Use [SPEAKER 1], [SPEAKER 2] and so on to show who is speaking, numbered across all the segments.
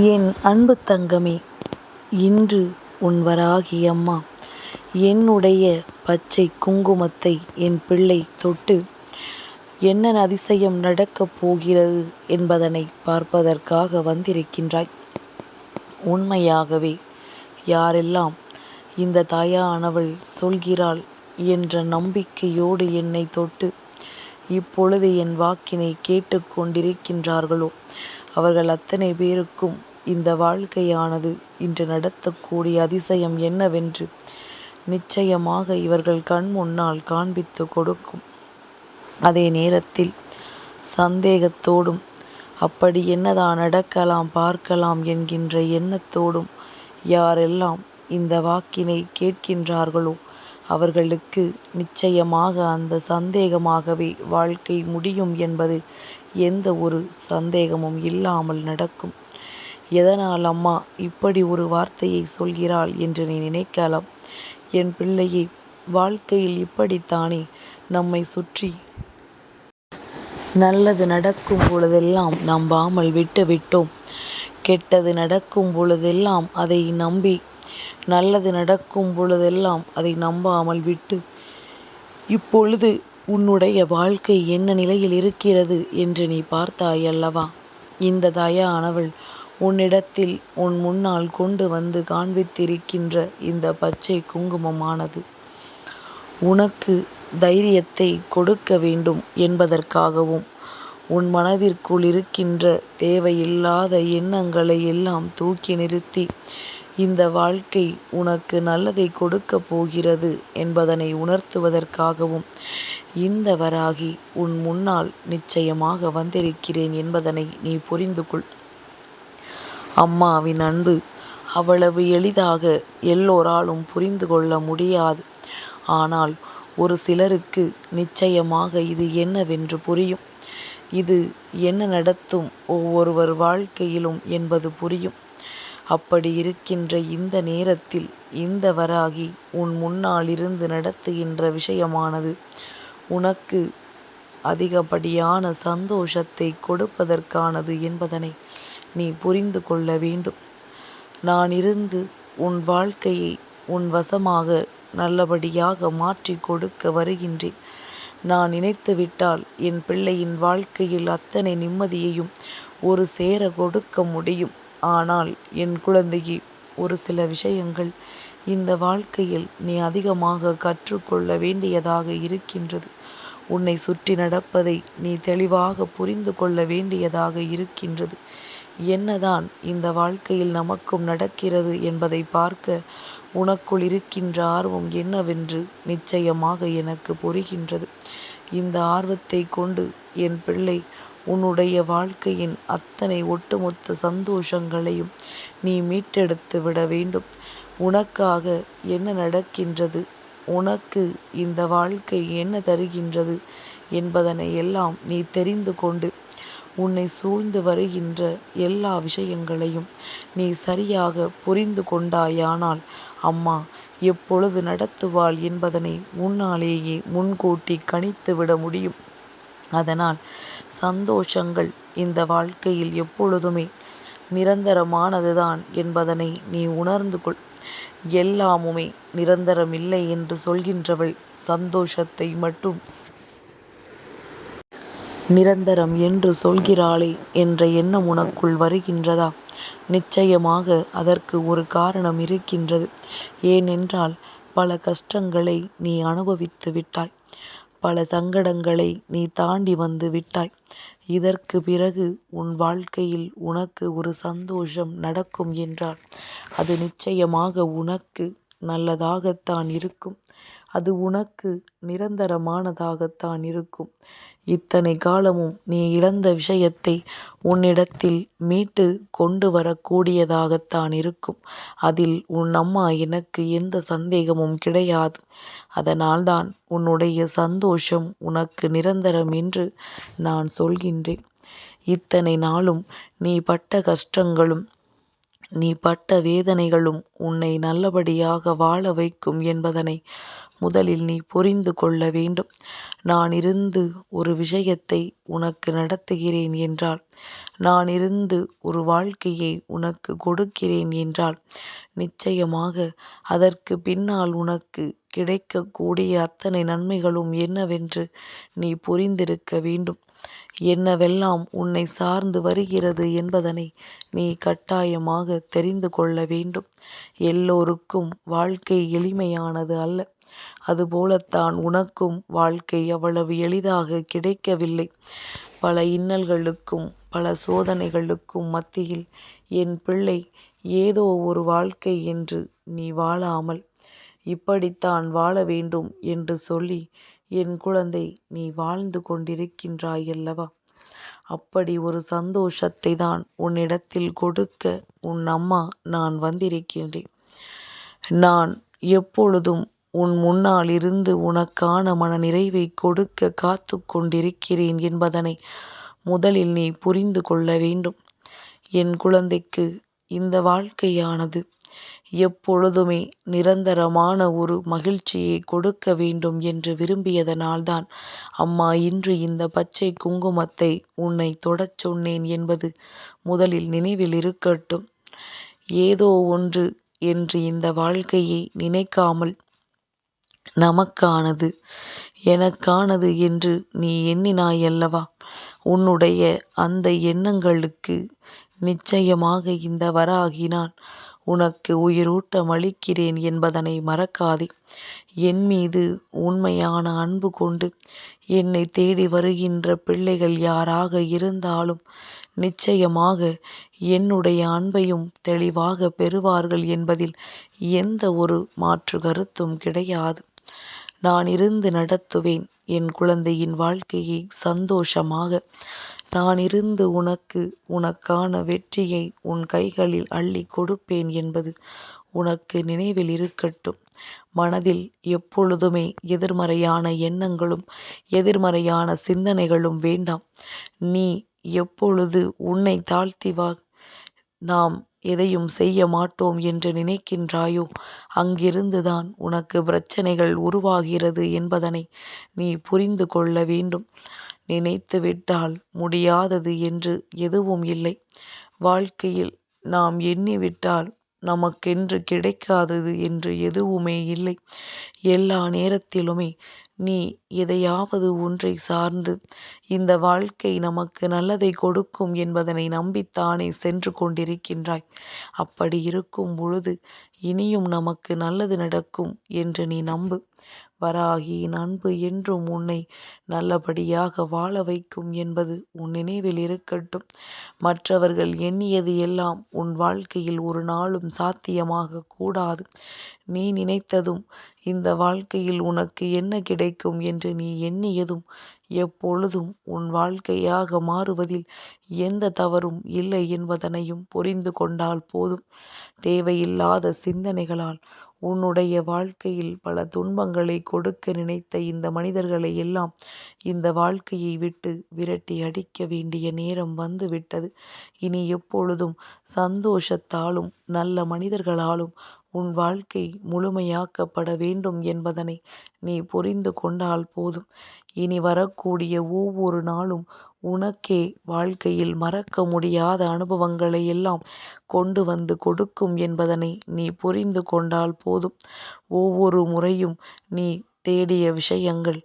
[SPEAKER 1] என் அன்பு தங்கமே இன்று உன் வராகி அம்மா. என்னுடைய பச்சை குங்குமத்தை என் பிள்ளை தொட்டு என்ன அதிசயம் நடக்கப் போகிறது என்பதனை பார்ப்பதற்காக வந்திருக்கின்றாய். உண்மையாகவே யாரெல்லாம் இந்த தாயானவள் சொல்கிறாள் என்ற நம்பிக்கையோடு என்னை தொட்டு இப்பொழுது என் வாக்கினை கேட்டுக்கொண்டிருக்கின்றார்களோ அவர்கள் அத்தனை பேருக்கும் இந்த வாழ்க்கையானது இன்று நடத்தக்கூடிய அதிசயம் என்னவென்று நிச்சயமாக இவர்கள் கண் முன்னால் காண்பித்து கொடுக்கும். அதே நேரத்தில் சந்தேகத்தோடும் அப்படி என்னதான் நடக்கலாம் பார்க்கலாம் என்கின்ற எண்ணத்தோடும் யாரெல்லாம் இந்த வாக்கினை கேட்கின்றார்களோ அவர்களுக்கு நிச்சயமாக அந்த சந்தேகமாகவே வாழ்க்கை முடியும் என்பது எந்த ஒரு சந்தேகமும் இல்லாமல் நடக்கும். எதனால் அம்மா இப்படி ஒரு வார்த்தையை சொல்கிறாள் என்று நீ நினைக்கலாம். என் பிள்ளையே வாழ்க்கையில் இப்படித்தானே நம்மை சுற்றி நல்லது நடக்கும் பொழுதெல்லாம் நம்பாமல் விட்டு விட்டோம். கெட்டது நடக்கும் பொழுதெல்லாம் அதை நம்பி நல்லது நடக்கும் பொழுதெல்லாம் அதை நம்பாமல் விட்டு இப்பொழுது உன்னுடைய வாழ்க்கை என்ன நிலையில் இருக்கிறது என்று நீ பார்த்தாய் அல்லவா? இந்த தயானவள் உன்னிடத்தில் உன் முன்னால் கொண்டு வந்து காண்பித்திருக்கின்ற இந்த பச்சை குங்குமமானது உனக்கு தைரியத்தை கொடுக்க வேண்டும் என்பதற்காகவும் உன் மனதிற்குள் இருக்கின்ற தேவையில்லாத எண்ணங்களை எல்லாம் தூக்கி நிறுத்தி இந்த வாழ்க்கை உனக்கு நல்லதை கொடுக்க போகிறது என்பதனை உணர்த்துவதற்காகவும் இந்த வராகி உன் முன்னால் நிச்சயமாக வந்திருக்கிறேன் என்பதனை நீ புரிந்து கொள். அம்மாவின் அன்பு அவ்வளவு எளிதாக எல்லோராலும் புரிந்து கொள்ள முடியாது. ஆனால் ஒரு சிலருக்கு நிச்சயமாக இது என்னவென்று புரியும். இது என்ன நடத்தும் ஒவ்வொருவர் வாழ்க்கையிலும் என்பது புரியும். அப்படி இருக்கின்ற இந்த நேரத்தில் இந்த வராகி உன் முன்னால் இருந்து நடத்துகின்ற விஷயமானது உனக்கு அதிகப்படியான சந்தோஷத்தை கொடுப்பதற்கானது என்பதனை நீ புரிந்து கொள்ள வேண்டும். நான் இருந்து உன் வாழ்க்கையை உன் வசமாக நல்லபடியாக மாற்றி கொடுக்க வருகின்றேன். நான் நினைத்துவிட்டால் என் பிள்ளையின் வாழ்க்கையில் அத்தனை நிம்மதியையும் ஒரு சேர கொடுக்க முடியும். ஆனால் என் குழந்தையே ஒரு சில விஷயங்கள் இந்த வாழ்க்கையில் நீ அதிகமாக கற்றுக்கொள்ள வேண்டியதாக இருக்கின்றது. உன்னை சுற்றி நடப்பதை நீ தெளிவாக புரிந்து கொள்ள வேண்டியதாக இருக்கின்றது. என்னதான் இந்த வாழ்க்கையில் நமக்கும் நடக்கிறது என்பதை பார்க்க உனக்குள் இருக்கின்ற ஆர்வம் என்னவென்று நிச்சயமாக எனக்கு புரிகின்றது. இந்த ஆர்வத்தை கொண்டு என் பிள்ளை உன்னுடைய வாழ்க்கையின் அத்தனை ஒட்டுமொத்த சந்தோஷங்களையும் நீ மீட்டெடுத்து விட வேண்டும். உனக்காக என்ன நடக்கின்றது? உனக்கு இந்த வாழ்க்கை என்ன தருகின்றது என்பதனை எல்லாம் நீ தெரிந்து கொண்டு உன்னை சூழ்ந்து வருகின்ற எல்லா விஷயங்களையும் நீ சரியாக புரிந்து கொண்டாயானால் அம்மா எப்பொழுது நடத்துவாள் என்பதனை உன்னாலேயே முன்கூட்டி கணித்து விட முடியும். அதனால் சந்தோஷங்கள் இந்த வாழ்க்கையில் எப்பொழுதுமே நிரந்தரமானதுதான் என்பதனை நீ உணர்ந்து கொள். எல்லாமுமே நிரந்தரமில்லை என்று சொல்கின்றவள் சந்தோஷத்தை மட்டும். நிரந்தரம் என்று சொல்கிறாளே என்ற எண்ணம் உனக்குள் வருகின்றதா? நிச்சயமாக அதற்கு ஒரு காரணம் இருக்கின்றது. ஏனென்றால் பல கஷ்டங்களை நீ அனுபவித்து விட்டாய். பல சங்கடங்களை நீ தாண்டி வந்து விட்டாய். இதற்கு பிறகு உன் வாழ்க்கையில் உனக்கு ஒரு சந்தோஷம் நடக்கும் என்றால் அது நிச்சயமாக உனக்கு நல்லதாகத்தான் இருக்கும். அது உனக்கு நிரந்தரமானதாகத்தான் இருக்கும் இத்தனை காலமும் நீ இழந்த விஷயத்தை உன்னிடத்தில் மீட்டு கொண்டு வரக்கூடியதாகத்தான் இருக்கும் அதில் உன் அம்மா எனக்கு எந்த சந்தேகமும் கிடையாது. அதனால்தான் உன்னுடைய சந்தோஷம் உனக்கு நிரந்தரம் என்று நான் சொல்கின்றேன். இத்தனை நாளும் நீ பட்ட கஷ்டங்களும் நீ பட்ட வேதனைகளும் உன்னை நல்லபடியாக வாழ வைக்கும் என்பதனை முதலில் நீ புரிந்து கொள்ள வேண்டும். நான் இருந்து ஒரு விஷயத்தை உனக்கு நடத்துகிறேன் என்றால் நான் இருந்து ஒரு வாழ்க்கையை உனக்கு கொடுக்கிறேன் என்றால் நிச்சயமாக அதற்கு பின்னால் உனக்கு கிடைக்கக்கூடிய அத்தனை நன்மைகளும் என்னவென்று நீ புரிந்திருக்க வேண்டும். என்னவெல்லாம் உன்னை சார்ந்து வருகிறது என்பதனை நீ கட்டாயமாக தெரிந்து கொள்ள வேண்டும். எல்லோருக்கும் வாழ்க்கை எளிமையானது அல்ல. அதுபோலத்தான் உனக்கும் வாழ்க்கை அவ்வளவு எளிதாக கிடைக்கவில்லை. பல இன்னல்களுக்கும் பல சோதனைகளுக்கும் மத்தியில் என் பிள்ளை ஏதோ ஒரு வாழ்க்கை என்று நீ வாழாமல் இப்படித்தான் வாழ வேண்டும் என்று சொல்லி என் குழந்தை நீ வாழ்ந்து கொண்டிருக்கின்றாயல்லவா அப்படி ஒரு சந்தோஷத்தை தான் உன்னிடத்தில் கொடுக்க உன் அம்மா நான் வந்திருக்கின்றேன். நான் எப்பொழுதும் உன் முன்னால் இருந்து உனக்கான மன நிறைவை கொடுக்க காத்து கொண்டிருக்கிறேன் என்பதனை முதலில் நீ புரிந்து கொள்ள வேண்டும். என் குழந்தைக்கு இந்த வாழ்க்கையானது எப்பொழுதுமே நிரந்தரமான ஒரு மகிழ்ச்சியை கொடுக்க வேண்டும் என்று விரும்பியதனால்தான் அம்மா இன்று இந்த பச்சை குங்குமத்தை உன்னை தொடச் சொன்னேன் என்பது முதலில் நினைவில் இருக்கட்டும். ஏதோ ஒன்று என்று இந்த வாழ்க்கையை நினைக்காமல் நமக்கானது எனக்கானது என்று நீ எண்ணினாயல்லவா உன்னுடைய அந்த எண்ணங்களுக்கு நிச்சயமாக இந்த வராகி நான் உனக்கு உயிரூட்டம் அளிக்கிறேன் என்பதனை மறக்காதே. என் மீது உண்மையான அன்பு கொண்டு என்னை தேடி வருகின்ற பிள்ளைகள் யாராக இருந்தாலும் நிச்சயமாக என்னுடைய அன்பையும் தெளிவாக பெறுவார்கள் என்பதில் எந்த ஒரு மாற்று கருத்தும் கிடையாது. நான் இருந்து நடத்துவேன் என் குழந்தையின் வாழ்க்கையை சந்தோஷமாக. நான் இருந்து உனக்கு உனக்கான வெற்றியை உன் கைகளில் அள்ளிக் கொடுப்பேன் என்பது உனக்கு நினைவில் இருக்கட்டும். மனதில் எப்பொழுதுமே எதிர்மறையான எண்ணங்களும் எதிர்மறையான சிந்தனைகளும் வேண்டாம். நீ எப்பொழுது உன்னை தாழ்த்தி வா நாம் எதையும் செய்ய மாட்டோம் என்று நினைக்கின்றாயோ அங்கிருந்துதான் உனக்கு பிரச்சனைகள் உருவாகிறது என்பதனை நீ புரிந்து கொள்ள வேண்டும். நினைத்து விட்டால் முடியாதது என்று எதுவும் இல்லை. வாழ்க்கையில் நாம் எண்ணிவிட்டால் நமக்கென்று கிடைக்காதது என்று எதுவுமே இல்லை. எல்லா நேரத்திலுமே நீ எதையாவது ஒன்றை சார்ந்து இந்த வாழ்க்கை நமக்கு நல்லதை கொடுக்கும் என்பதனை நம்பித்தானே சென்று கொண்டிருக்கின்றாய். அப்படி இருக்கும் பொழுது இனியும் நமக்கு நல்லது நடக்கும் என்று நீ நம்பு. வராகியின் அன்பு என்றும் உன்னை நல்லபடியாக வாழ வைக்கும் என்பது உன் நினைவில் இருக்கட்டும். மற்றவர்கள் எண்ணியது எல்லாம் உன் வாழ்க்கையில் ஒரு நாளும் சாத்தியமாக கூடாது. நீ நினைத்ததும் இந்த வாழ்க்கையில் உனக்கு என்ன கிடைக்கும் என்று நீ எண்ணியதும் எப்பொழுதும் உன் வாழ்க்கையாக மாறுவதில் எந்த தவறும் இல்லை என்பதனையும் புரிந்து கொண்டால் போதும். தேவையில்லாத சிந்தனைகளால் உன்னுடைய வாழ்க்கையில் பல துன்பங்களை கொடுக்க நினைத்த இந்த மனிதர்களை எல்லாம் இந்த வாழ்க்கையை விட்டு விரட்டி அடிக்க வேண்டிய நேரம் வந்து விட்டது. இனி எப்பொழுதும் சந்தோஷத்தாலும் நல்ல மனிதர்களாலும் உன் வாழ்க்கை முழுமையாக்கப்பட வேண்டும் என்பதனை நீ புரிந்து கொண்டால் போதும். இனி வரக்கூடிய ஒவ்வொரு நாளும் உனக்கே வாழ்க்கையில் மறக்க முடியாத அனுபவங்களை எல்லாம் கொண்டு வந்து கொடுக்கும் என்பதனை நீ புரிந்து கொண்டால் போதும். ஒவ்வொரு முறையும் நீ தேடிய விஷயங்கள்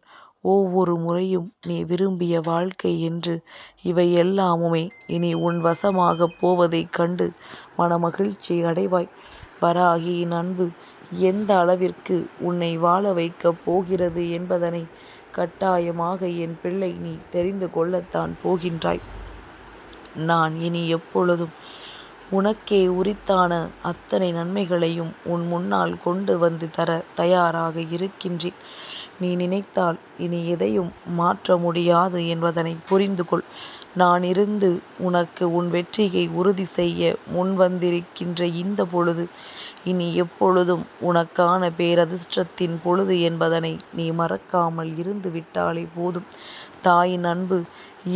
[SPEAKER 1] ஒவ்வொரு முறையும் நீ விரும்பிய வாழ்க்கை என்று இவை எல்லாமுமே இனி உன் வசமாகப் போவதைக் கண்டு மனமகிழ்ச்சி அடைவாய். வராகியின் அன்பு எந்த அளவிற்கு உன்னை வாழ வைக்கப் போகிறது என்பதனை கட்டாயமாக என் பிள்ளை நீ தெரிந்து கொள்ளத்தான் போகின்றாய். நான் இனி எப்பொழுதும் உனக்கே உரித்தான அத்தனை நன்மைகளையும் உன் முன்னால் கொண்டு வந்து தர தயாராக இருக்கின்றேன். நீ நினைத்தால் இனி எதையும் மாற்ற முடியாது என்பதனை புரிந்து கொள். நான் இருந்து உனக்கு உன் வெற்றியை உறுதி செய்ய முன்வந்திருக்கின்ற இந்த பொழுது இனி எப்பொழுதும் உனக்கான பேரதிர்ஷ்டத்தின் பொழுது என்பதனை நீ மறக்காமல் இருந்து விட்டாலே போதும். தாயின் அன்பு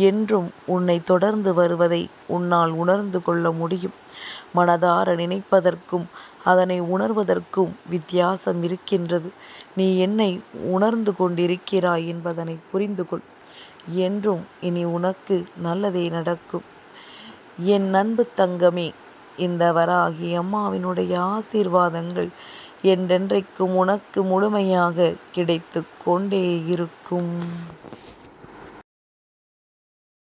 [SPEAKER 1] என்றும் உன்னை தொடர்ந்து வருவதை உன்னால் உணர்ந்து கொள்ள முடியும். மனதார நினைப்பதற்கும் அதனை உணர்வதற்கும் வித்தியாசம் இருக்கின்றது. நீ என்னை உணர்ந்து கொண்டிருக்கிறாய் என்பதனை புரிந்து கொள். என்றும் இனி உனக்கு நல்லதே நடக்கும். என் அன்புத் தங்கமே இந்த வராகி அம்மாவினுடைய ஆசீர்வாதங்கள் என்றென்றைக்கும் உனக்கு முழுமையாக கிடைத்துக் கொண்டே இருக்கும்.